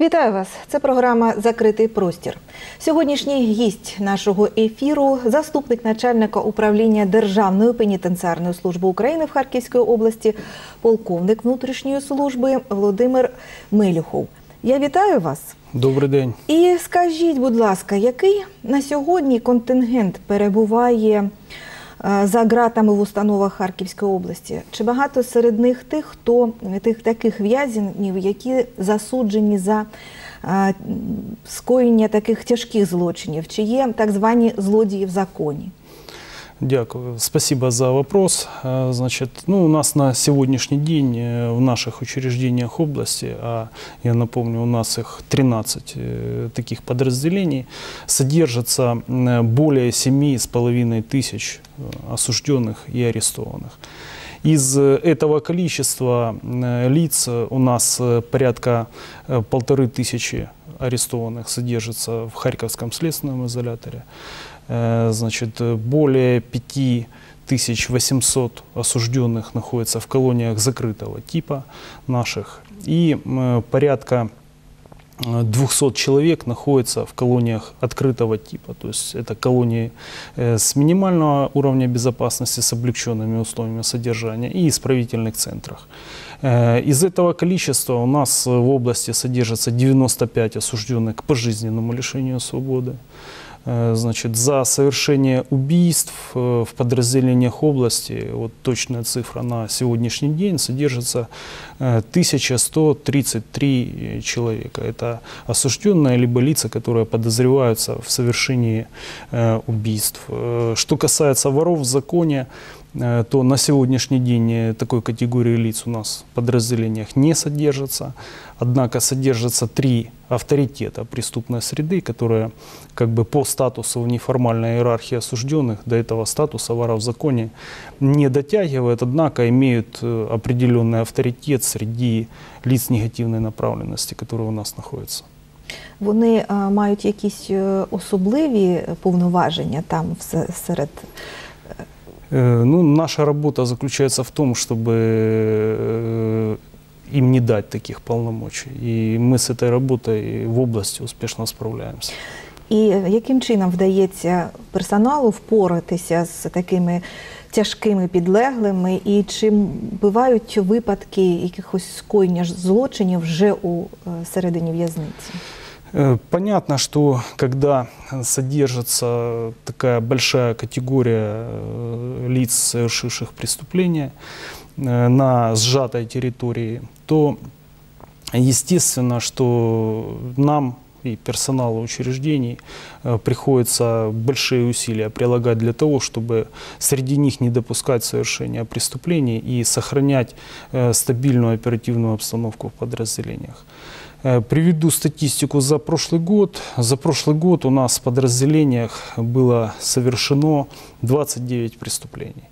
Вітаю вас! Це програма Закритий простір. Сьогоднішній гість нашого ефіру заступник начальника управління Державної пенітенціарної служби України в Харківській області, полковник внутрішньої служби Володимир Мелюхов. Я вітаю вас. Добрий день. І скажіть, будь ласка, який на сьогодні контингент перебуває за ґратами в установах Харківської області? Чи багато серед них тих, хто тих таких в'язнів, які засуджені за е, скоєння таких тяжких злочинів? Чи є так звані злодії в законі? Дякую. Спасибо за вопрос. Э, Значит, ну, у нас на сегодняшний день э, в наших учреждениях области, а я напомню, у нас их 13 э, таких подразделений, содержится более 7,5 тысяч осужденных и арестованных. Из этого количества лиц у нас порядка полторы тысячи арестованных содержится в Харьковском следственном изоляторе. Э, Значит, э, более 5800 осужденных находится в колониях закрытого типа наших. И м, порядка э, 200 человек находится в колониях открытого типа. То есть это колонии э, с минимального уровня безопасности, с облегченными условиями содержания и исправительных центрах. Э, Из этого количества у нас э, в области содержится 95 осужденных к пожизненному лишению свободы. Э, Значит, за совершение убийств э, в подразделениях области, вот точная цифра на сегодняшний день, содержится э, 1133 человека. Это осужденные либо лица, которые подозреваются в совершении э, убийств. Э, Что касается воров в законе, э, то на сегодняшний день э, такой категории лиц у нас в подразделениях не содержится. Однако содержатся три авторитета преступной среды, которые как бы по статусу в неформальной иерархии осужденных до этого статуса вора в законе не дотягивают, однако имеют э, определенный авторитет среди лиц негативной направленности, которые у нас находятся. Вони е, мають якісь особливі повноваження там серед Э, Ну, наша работа заключается в том, чтобы э, им не дать таких полномочий. И мы с этой работой в области успешно справляемся. І яким чином вдається персоналу впоратися з такими тяжкими підлеглими, і чи бувають випадки якихось скоєння ж- злочинів вже у е, середині в'язниці? Э, Понятно, что когда содержится такая большая категория э, лиц, совершивших преступления э, на сжатой территории, то естественно, что нам и персоналу учреждений приходится большие усилия прилагать для того, чтобы среди них не допускать совершения преступлений и сохранять стабильную оперативную обстановку в подразделениях. Э, Приведу статистику за прошлый год. За прошлый год у нас в подразделениях было совершено 29 преступлений.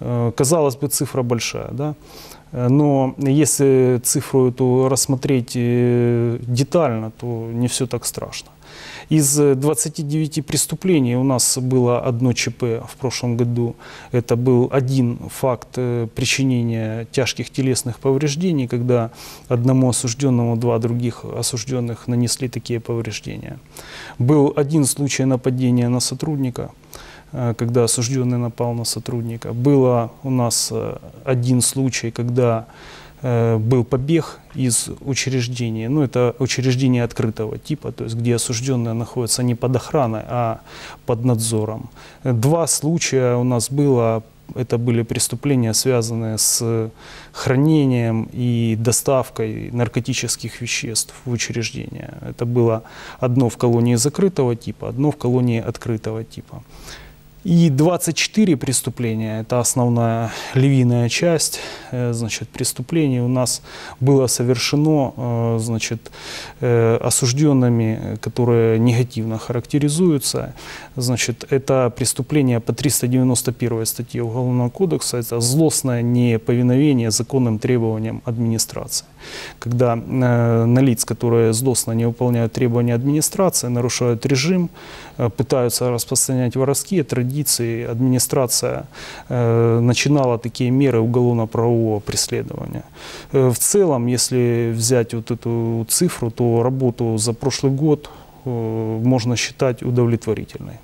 Э, Казалось бы, цифра большая, да? Э, Но если цифру эту рассмотреть э, детально, то не все так страшно. Из э, 29 преступлений у нас было одно ЧП в прошлом году. Это был один факт э, причинения тяжких телесных повреждений, когда одному осужденному два других осужденных нанесли такие повреждения. Был один случай нападения на сотрудника, э, когда осужденный напал на сотрудника. Было у нас э, один случай, когда э, был побег из учреждения. Ну, это учреждение открытого типа, то есть где осужденные находятся не под охраной, а под надзором. Э, Два случая у нас было, это были преступления, связанные с хранением и доставкой наркотических веществ в учреждение. Это было одно в колонии закрытого типа, одно в колонии открытого типа. И 24 преступления, это основная львиная часть, э, значит, преступлений у нас было совершено, э, значит, э, осужденными, которые негативно характеризуются. Значит, это преступление по 391 статье Уголовного кодекса, это злостное неповиновение законным требованиям администрации. Когда э, на лиц, которые злостно не выполняют требования администрации, нарушают режим, э, пытаются распространять воровские традиции, администрация э, начинала такие меры уголовно-правового преследования. Э, в целом, если взять вот эту цифру, то работу за прошлый год э, можно считать удовлетворительной.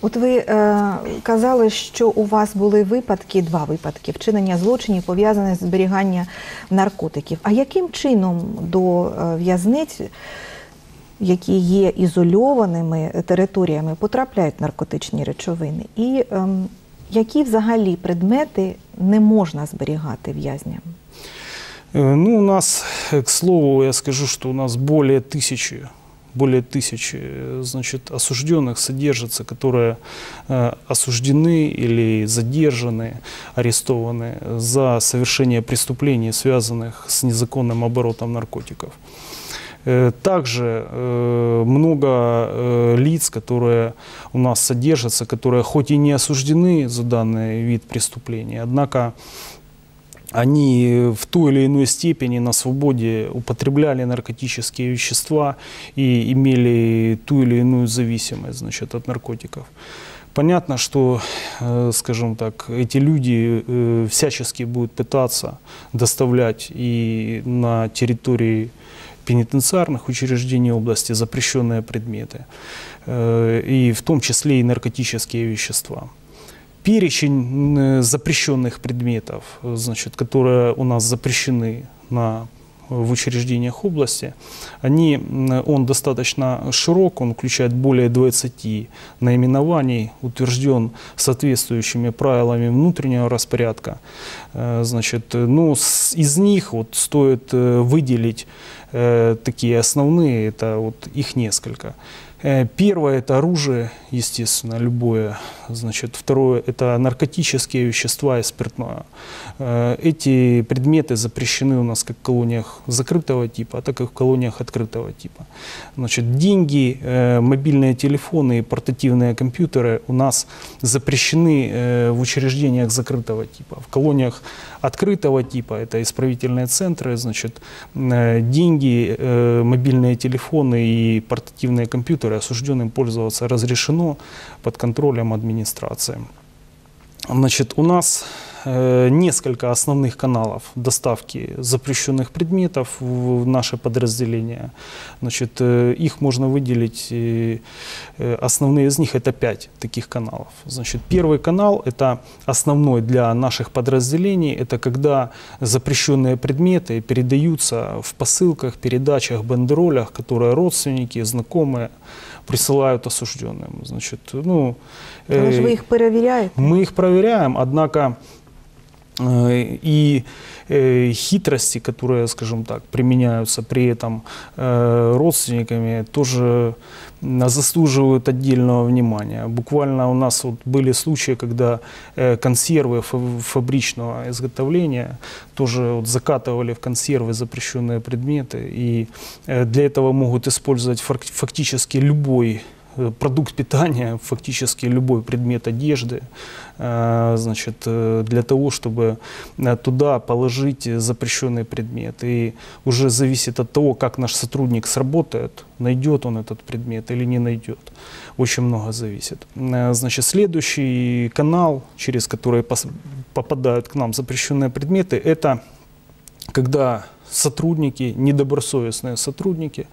От ви е, казали, що у вас були випадки, два випадки вчинення злочинів пов'язаних з зберіганням наркотиків. А яким чином до е, в'язниць, які є ізольованими територіями, потрапляють наркотичні речовини? І ем, які взагалі предмети не можна зберігати в'язням? Э, Ну, у нас, э, к слову, я скажу, что у нас более тысячи, Более тысячи, э, значит, осужденных содержатся, которые э, осуждены или задержаны, арестованы за совершение преступлений, связанных с незаконным оборотом наркотиков. Э, Также э, много э, лиц, которые у нас содержатся, которые хоть и не осуждены за данный вид преступления, однако они в той или иной степени на свободе употребляли наркотические вещества и имели ту или иную зависимость значит, от наркотиков. Понятно, что, э, скажем так, эти люди э, всячески будут пытаться доставлять и на территории пенитенциарных учреждений области запрещенные предметы, э, и в том числе и наркотические вещества перечень э, запрещенных предметов, э, значит, которые у нас запрещены на в учреждениях области, они, он достаточно широк, он включает более 20 наименований, утвержден соответствующими правилами внутреннего распорядка. Э, Значит, э, ну, из них вот стоит э, выделить э, такие основные, это вот их несколько. Э, Первое – это оружие, естественно, любое. Значит, второе – это наркотические вещества и спиртное. Э, Эти предметы запрещены у нас как в колониях закрытого типа, так и в колониях открытого типа. Значит, деньги, э, мобильные телефоны и портативные компьютеры у нас запрещены в учреждениях закрытого типа. В колониях открытого типа, это исправительные центры, значит, э, деньги, э, мобильные телефоны и портативные компьютеры осужденным пользоваться разрешено под контролем администрации. Значит, у нас несколько основных каналов доставки запрещенных предметов в в наше подразделение. Значит, э, их можно выделить, э, э, основные из них это пять таких каналов. Значит, первый канал это основной для наших подразделений, это когда запрещенные предметы передаются в посылках, передачах, бандеролях, которые родственники, знакомые присылают осужденным. Значит, ну, Але ж э, ви їх перевіряєте? мы их проверяем, однако э, и э, хитрости, которые, скажем так, применяются при этом э, родственниками, тоже заслуживают отдельного внимания. Буквально у нас вот были случаи, когда э, консервы фа- фабричного изготовления тоже вот закатывали в консервы запрещенные предметы, и для этого могут использовать фак- фактически любой продукт питания, фактически любой предмет одежды, э, значит, э, для того, чтобы э, туда положить э, запрещенный предмет. И уже зависит от того, как наш сотрудник сработает, найдет он этот предмет или не найдет. Очень много зависит. Э, Значит, следующий канал, через который попадают к нам запрещенные предметы, это когда сотрудники, недобросовестные сотрудники,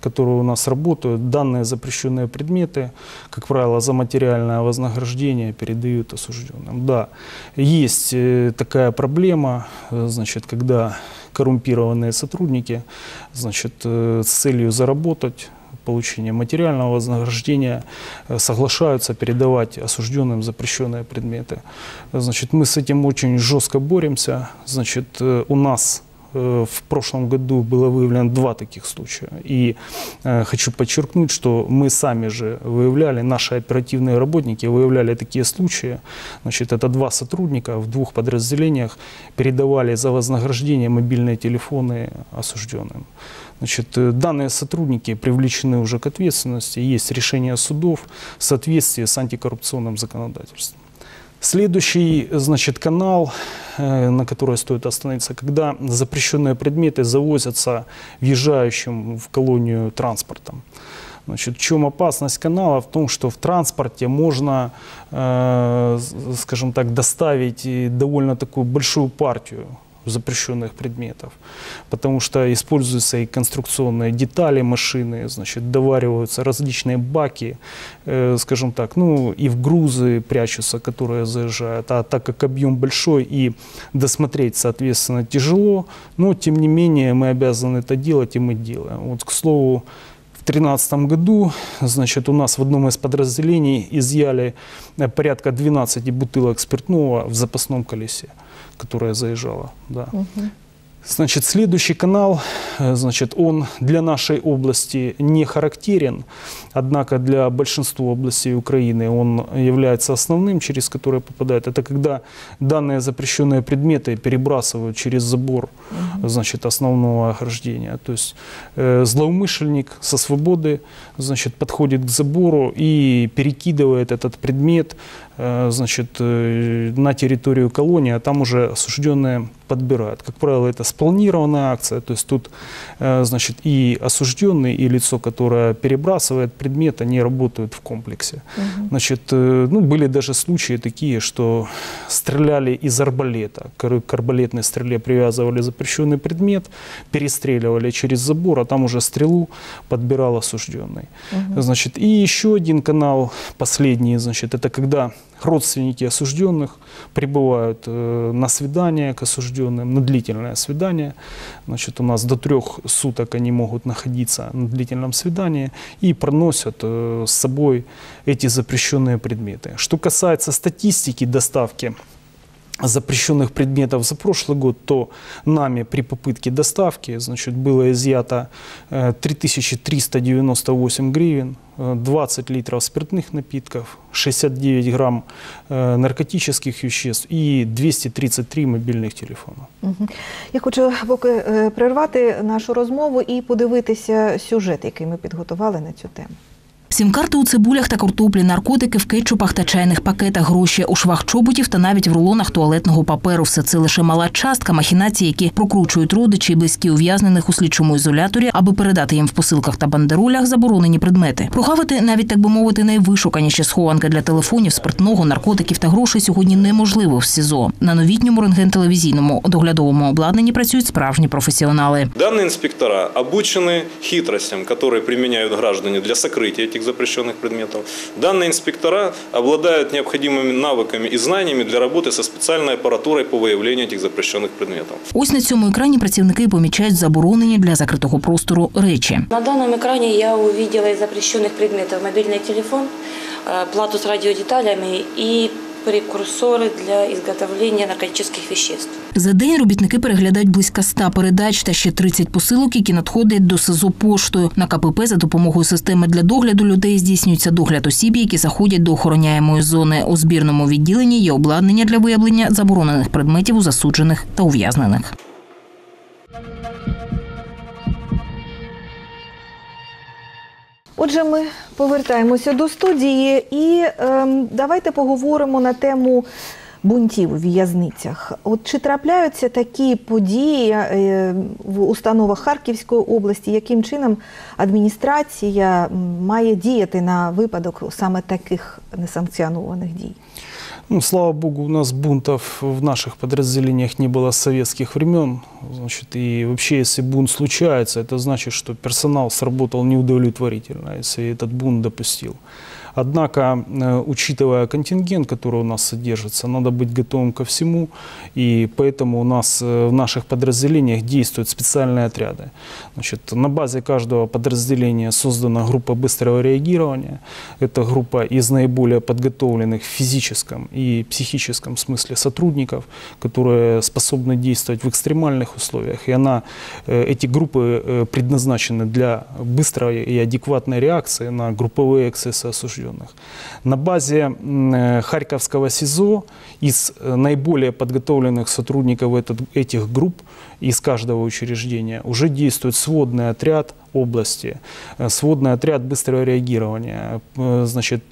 которые у нас работают, данные запрещенные предметы, как правило, за материальное вознаграждение передают осужденным. Да, есть э, такая проблема, э, значит, когда коррумпированные сотрудники, значит, э, с целью заработать получения материального вознаграждения соглашаются передавать осужденным запрещенные предметы. Значит, мы с этим очень жестко боремся. Значит, у нас в прошлом году было выявлено два таких случая. И э, хочу подчеркнуть, что мы сами же выявляли, наши оперативные работники выявляли такие случаи. Значит, это два сотрудника в двух подразделениях передавали за вознаграждение мобильные телефоны осужденным. Значит, э, данные сотрудники привлечены уже к ответственности, есть решение судов в соответствии с антикоррупционным законодательством. Следующий, значит, канал, э, на который стоит остановиться, когда запрещенные предметы завозятся въезжающим в колонию транспортом. Значит, в чем опасность канала? В том, что в транспорте можно, э, скажем так, доставить довольно такую большую партию запрещенных предметов, потому что используются и конструкционные детали машины, значит, довариваются различные баки, э, скажем так, ну и в грузы прячутся, которые заезжают, а так как объем большой и досмотреть, соответственно, тяжело, но тем не менее мы обязаны это делать и мы делаем. Вот, к слову, в 2013 году, значит, у нас в одном из подразделений изъяли э, порядка 12 бутылок спиртного в запасном колесе, которое заезжало. Да. Значит, следующий канал, э, значит, он для нашей области не характерен, однако для большинства областей Украины он является основным, через который попадает. Это когда данные запрещенные предметы перебрасывают через забор, значит, основного ограждения. То есть э, злоумышленник со свободы, значит, подходит к забору и перекидывает этот предмет, значит, э, на территорию колонии, а там уже осужденные подбирают. Как правило, это спланированная акция, то есть тут, э, значит, и осужденный, и лицо, которое перебрасывает предмет, они работают в комплексе. Значит, э, ну, были даже случаи такие, что стреляли из арбалета, к арбалетной стреле привязывали запрещенный предмет, перестреливали через забор, а там уже стрелу подбирал осужденный. Значит, и еще один канал, последний, значит, это когда родственники осужденных прибывают э, на свидание к осужденным, на длительное свидание. Значит, у нас до трех суток они могут находиться на длительном свидании и проносят э, с собой эти запрещенные предметы. Что касается статистики доставки запрещенных предметов за прошлый год, то нами при попытке доставки значит, было изъято э, 3398 гривен, э, 20 литров спиртных напитков, 69 грамм э, наркотических веществ и 233 мобильных телефона. Мгм. Я хочу поки е, прервати нашу розмову і подивитися сюжет, який ми підготували на цю тему. Сім-карти у цибулях та картоплі, наркотики в кетчупах та чайних пакетах, гроші у швах чоботів та навіть в рулонах туалетного паперу. Все це лише мала частка махінацій, які прокручують родичі і близькі ув'язнених у слідчому ізоляторі, аби передати їм в посилках та бандеролях заборонені предмети. Прогавити навіть так би мовити найвишуканіші схованки для телефонів, спиртного, наркотиків та грошей сьогодні неможливо в СІЗО. На новітньому рентген-телевізійному доглядовому обладнанні працюють справжні професіонали. Данные инспектора обучены хитростям, которые применяют граждане для сокрытия этих запрещенных предметов. Данные инспектора обладают необходимыми навыками и знаниями для работы со специальной аппаратурой по выявлению этих запрещенных предметов. Ось на цьому екрані працівники помічають заборонені для закритого простору речі. На данном экране я увидела из запрещенных предметов мобильный телефон, э, плату с радиодеталями и прекурсоры для изготовления наркотических веществ. За день робітники переглядають близько 100 передач та ще 30 посилок, які надходять до СИЗО поштою. На КПП за допомогою системи для догляду людей здійснюється догляд осіб, які заходять до охороняємої зони. У збірному відділенні є обладнання для виявлення заборонених предметів у засуджених та ув'язнених. Отже, ми повертаємося до студії і ем, давайте поговоримо на тему бунтів у в'язницях. От чи трапляються такі події е, в установах Харківської області, яким чином адміністрація має діяти на випадок саме таких несанкціонованих дій? Ну, слава богу, у нас бунтов в наших подразделениях не было с советских времен. Значит, и вообще, если бунт случается, это значит, что персонал сработал неудовлетворительно, если этот бунт допустил. Однако, э, учитывая контингент, который у нас содержится, надо быть готовым ко всему, и поэтому у нас э, в наших подразделениях действуют специальные отряды. Значит, на базе каждого подразделения создана группа быстрого реагирования. Это группа из наиболее подготовленных в физическом и психическом смысле сотрудников, которые способны действовать в экстремальных условиях. И она, э, эти группы предназначены для быстрой и адекватной реакции на групповые эксцессы осужденных. На базе э, Харьковского СИЗО из э, наиболее подготовленных сотрудников этих групп из каждого учреждения уже действует сводный отряд области э, сводный отряд быстрого реагирования, значит,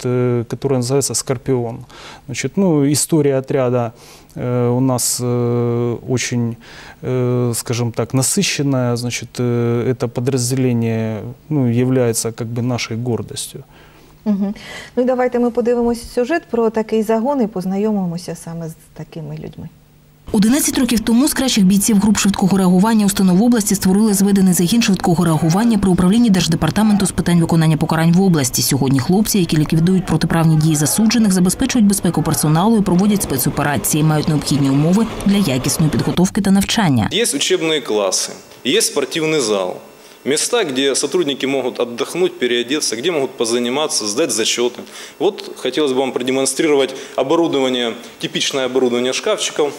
который называется «Скорпион». Значит, ну, история отряда у нас очень, скажем так, насыщенная. Значит, это подразделение ну, является как бы нашей гордостью. Угу. Ну і давайте ми подивимося сюжет про такий загон і познайомимося саме з такими людьми. 11 років тому з кращих бійців груп швидкого реагування установ області створили зведений загін швидкого реагування при управлінні Держдепартаменту з питань виконання покарань в області. Сьогодні хлопці, які ліквідують протиправні дії засуджених, забезпечують безпеку персоналу і проводять спецоперації, мають необхідні умови для якісної підготовки та навчання. Есть учебные классы, есть спортивный зал. Места, где сотрудники могут отдохнуть, переодеться, где могут позаниматься, сдать зачеты. Вот хотелось бы вам продемонстрировать оборудование, типичное оборудование шкафчиков.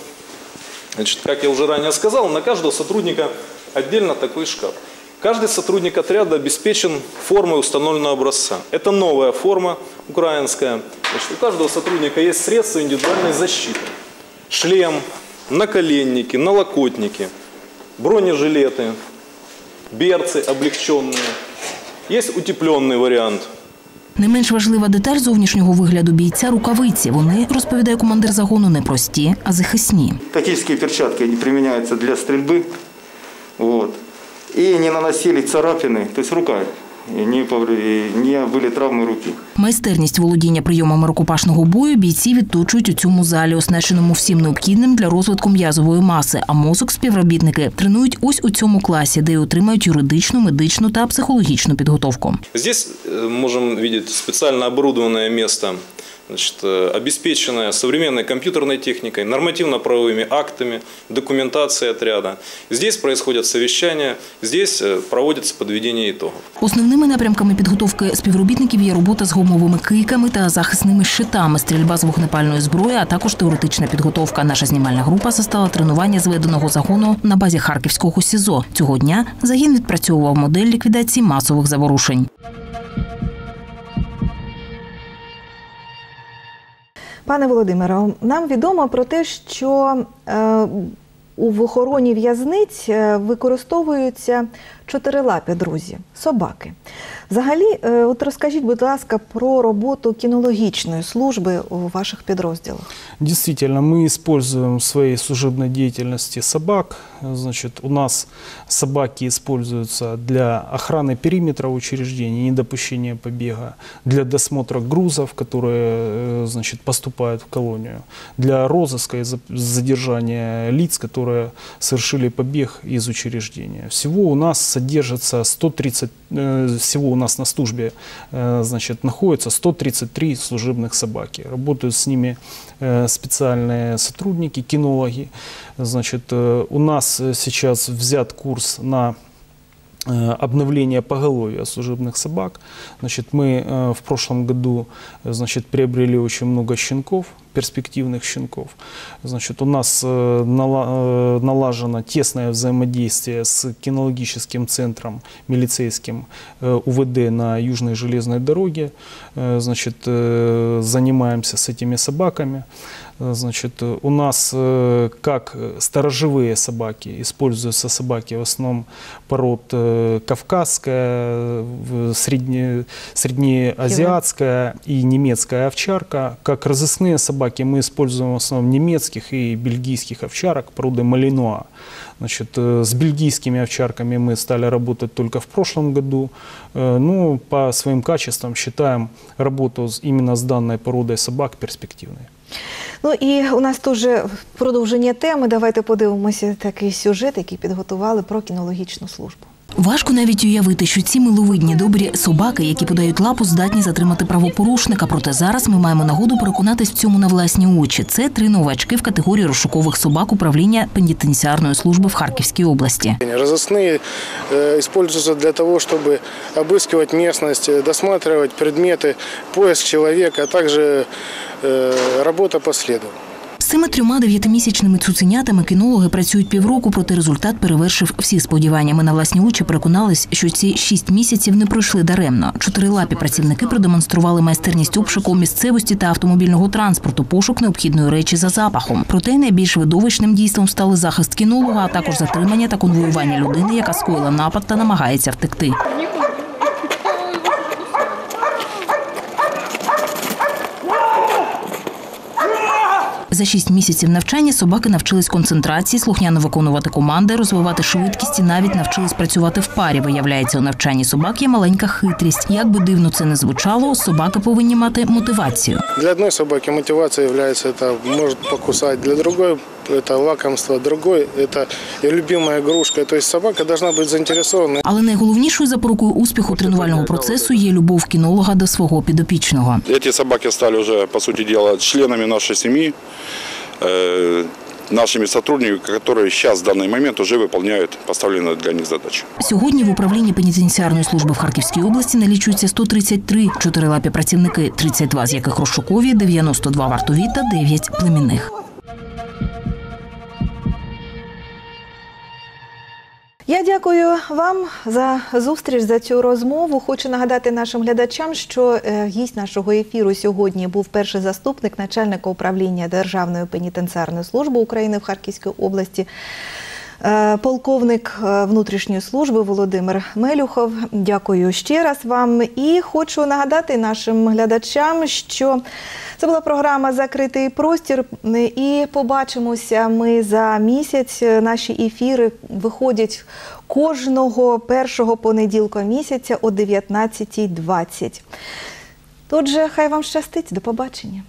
Значит, как я уже ранее сказал, на каждого сотрудника отдельно такой шкаф. Каждый сотрудник отряда обеспечен формой установленного образца. Это новая форма украинская. Значит, у каждого сотрудника есть средства индивидуальной защиты. Шлем, наколенники, налокотники, бронежилеты, берцы облегченные. Есть утепленный вариант – Не менш важлива деталь зовнішнього вигляду бійця рукавиці. Вони, розповідає командир загону, не прості, а захисні. Тактические перчатки, они применяются для стрельбы. Вот. И не наносили царапины, то есть рука, и не, повр- и не были травмы руки. Майстерність володіння прийомами рукопашного бою бійці відточують у цьому залі, оснащеному всім необхідним для розвитку м'язової маси. А мозок співробітники тренують ось у цьому класі, де й отримають юридичну, медичну та психологічну підготовку. Здесь э, можем видеть специально оборудованное место, значит, э, обеспеченное современной компьютерной техникой, нормативно-правовыми актами, документацией отряда. Здесь происходят совещания, здесь э, проводится подведение итогов. Основними напрямками підготовки співробітників є робота з гумовими кийками та захисними щитами, стрільба з вогнепальної зброї, а також теоретична підготовка. Наша знімальна група застала тренування зведеного загону на базі Харківського СІЗО. Цього дня загін відпрацьовував модель ліквідації масових заворушень. Пане Володимире, нам відомо про те, що у охороні в'язниць використовуються чотирилапі друзі, собаки. Взагалі, е, от розкажіть, будь ласка, про роботу кінологічної служби у ваших підрозділах. Действительно, мы используем в своей служебной деятельности собак. Значит, у нас собаки используются для охраны периметра учреждений, недопущения побега, для досмотра грузов, которые э, значит, поступают в колонию, для розыска и за- задержания лиц, которые совершили побег из учреждения. Всего у нас содержится 130, э, всего у нас на службе э, значит, находится 133 служебных собаки. Работают с ними э, специальные сотрудники, кинологи. Значит, у нас сейчас взят курс на обновление поголовья служебных собак. Значит, мы в прошлом году значит, приобрели очень много щенков, перспективных щенков. Значит, у нас э, э, налажено тесное взаимодействие с кинологическим центром милицейским э, УВД на Южной железной дороге. Значит, занимаемся с этими собаками. Э, Значит, э, у нас э, как сторожевые собаки, используются собаки в основном пород кавказская, средне, среднеазиатская и немецкая овчарка. Как разыскные собаки мы используем в основном немецких и бельгийских овчарок породы малинуа. Значит, с бельгийскими овчарками мы стали работать только в прошлом году. Ну, по своим качествам считаем работу именно с данной породой собак перспективной. Ну і у нас теж продовження теми. Давайте подивимося такий сюжет, який підготували про кінологічну службу. Важко навіть уявити, що ці миловидні добрі собаки, які подають лапу, здатні затримати правопорушника. Проте зараз ми маємо нагоду переконатись в цьому на власні очі. Це три новачки в категорії розшукових собак управління пенітенціарної служби в Харківській області. Разыскные э, используются для того, чтобы обыскивать местность, э, досматривать предметы, поиск человека, а также э, работа по следу. З цими трьома дев'ятимісячними цуценятами кінологи працюють півроку, проте результат перевершив всі сподівання. Ми на власні очі переконались, що ці шість місяців не пройшли даремно. Чотирилапі працівники продемонстрували майстерність обшуку місцевості та автомобільного транспорту, пошук необхідної речі за запахом. Проте найбільш видовищним дійством стали захист кінолога, а також затримання та конвоювання людини, яка скоїла напад та намагається втекти. За шість місяців навчання собаки навчились концентрації, слухняно виконувати команди, розвивати швидкість і навіть навчились працювати в парі. Виявляється, у навчанні собак є маленька хитрість. Як би дивно це не звучало, собаки повинні мати мотивацію. Для одної собаки мотивація є, это может покусати, для другой это лакомство, другой это и любимая игрушка. То есть собака должна быть заинтересована. Але найголовнішою запорукою успіху тренувального процесу є любов кінолога до свого підопічного. Эти собаки стали уже, по сути дела, членами нашей семьи, э, нашими сотрудниками, которые сейчас в данный момент уже выполняют поставленные для них задачи. Сьогодні в управлінні пенітенціарної служби в Харківській області налічується 133 чотирилапі працівники, 32 з яких розшукові, 92 вартові та 9 племінних. Я дякую вам за зустріч за цю розмову. Хочу нагадати нашим глядачам, що е, гість нашого ефіру сьогодні був перший заступник начальника управління Державної пенітенціарної служби України в Харківській області. Е, Полковник е, внутрішньої служби Володимир Мелюхов. Дякую ще раз вам. І хочу нагадати нашим глядачам, що це була програма Закритий простір. І побачимося ми за місяць. Наші ефіри виходять кожного першого понеділка місяця о 19.20. Отже, хай вам щастить. До побачення.